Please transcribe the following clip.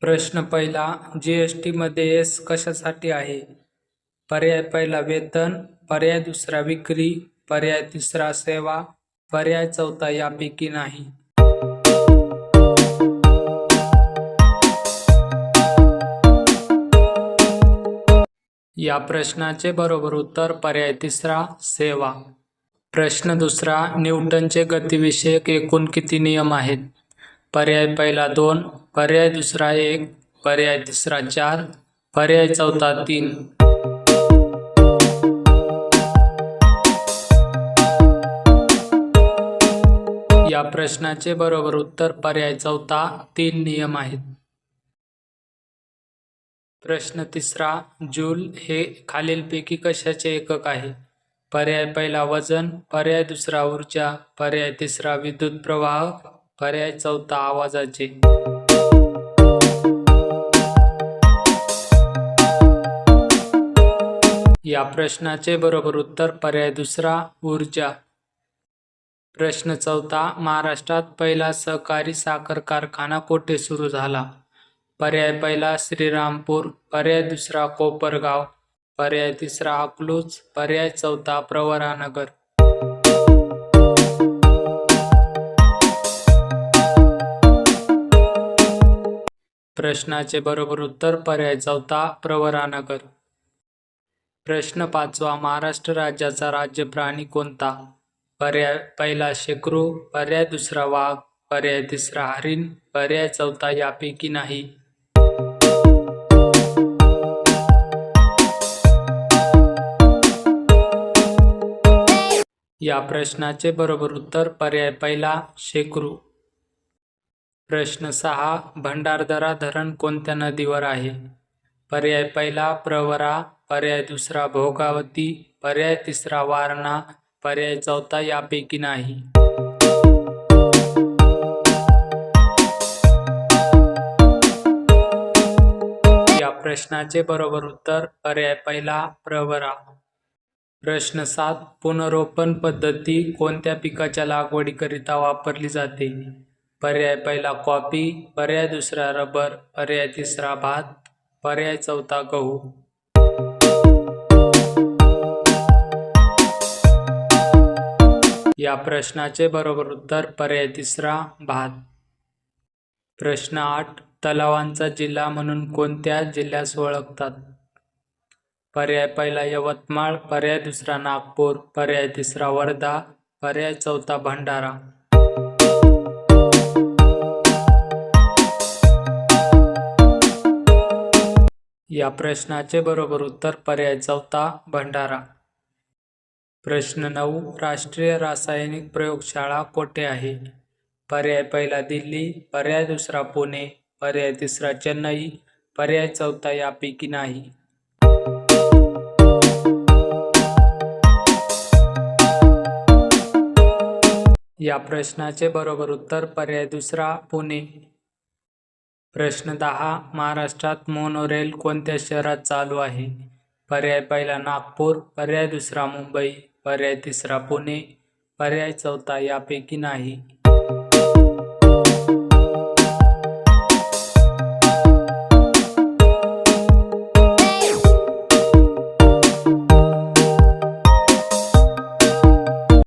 प्रश्न पहिला G S टीमध्ये एस कशासाठी आहे? पर्याय पहिला वेतन. पर्याय दुसरा विक्री. पर्याय तिसरा सेवा. पर्याय चौथा यापैकी नाही. या प्रश्नाचे बरोबर उत्तर पर्याय तिसरा सेवा. प्रश्न दुसरा न्यूटनचे गतिविषयक एकूण किती नियम आहेत? पर्याय पहिला दोन पर्याय दुसरा एक पर्याय तिसरा चार पर्याय चौथा तीन. या प्रश्नाचे बरोबर उत्तर पर्याय चौथा तीन नियम आहेत. प्रश्न तिसरा जूल हे खालीलपैकी कशाचे एकक आहे? पर्याय पहिला वजन पर्याय दुसरा ऊर्जा पर्याय तिसरा विद्युत प्रवाह पर्याय चौथा आवाजाचे. या प्रश्नाचे बरोबर उत्तर पर्याय दुसरा ऊर्जा. प्रश्न चौथा महाराष्ट्रात पहिला सहकारी साखर कारखाना कोठे सुरू झाला? पर्याय पहिला श्रीरामपूर. पर्याय दुसरा कोपरगाव. पर्याय तिसरा अकलूज. पर्याय चौथा प्रवरानगर. प्रश्नाचे बरोबर उत्तर पर्याय चौथा प्रवरानगर. प्रश्न पाचवा महाराष्ट्र राज्याचा राज्य प्राणी कोणता? पर्याय पहिला शेकरू पर्याय दुसरा वाघ पर्याय तिसरा हरिण पर्याय चौथा यापैकी नाही. या प्रश्नाचे बरोबर उत्तर पर्याय पहिला शेकरू प्रश्न सहा भंडारदरा धरण कोणत्या नदीवर आहे? पर्याय पहिला प्रवरा पर्याय दुसरा भोगावती पर्याय तिसरा वारणा पर्याय चौथा यापैकी नाही. या प्रश्नाचे बरोबर उत्तर पर्याय पहिला प्रवरा. प्रश्न सात पुनरोपण पद्धती कोणत्या पिकाच्या लागवडीकरिता वापरली जाते? पर्याय पहिला कॉपी पर्याय दुसरा रबर पर्याय तिसरा भात पर्याय चौथा गहू. या प्रश्नाचे बरोबर उत्तर पर्याय तिसरा भात प्रश्न आठ तलावांचा जिल्हा म्हणून कोणत्या जिल्ह्यास ओळखतात? पर्याय पहिला यवतमाळ पर्याय दुसरा नागपूर पर्याय तिसरा वर्धा पर्याय चौथा भंडारा. या प्रश्नाचे बरोबर उत्तर पर्याय चौथा भंडारा. प्रश्न नऊ राष्ट्रीय रासायनिक प्रयोगशाळा कोठे आहे? पर्याय पहिला दिल्ली पर्याय दुसरा पुणे पर्याय तिसरा चेन्नई पर्याय चौथा यापैकी नाही. या प्रश्नाचे बरोबर उत्तर पर्याय दुसरा पुणे. प्रश्न दहा महाराष्ट्रात मोनोरेल कोणत्या शहरात चालू आहे? पर्याय पहिला नागपूर पर्याय दुसरा मुंबई. पर्याय तिसरा पुणे. पर्याय चौथा यापैकी नाही.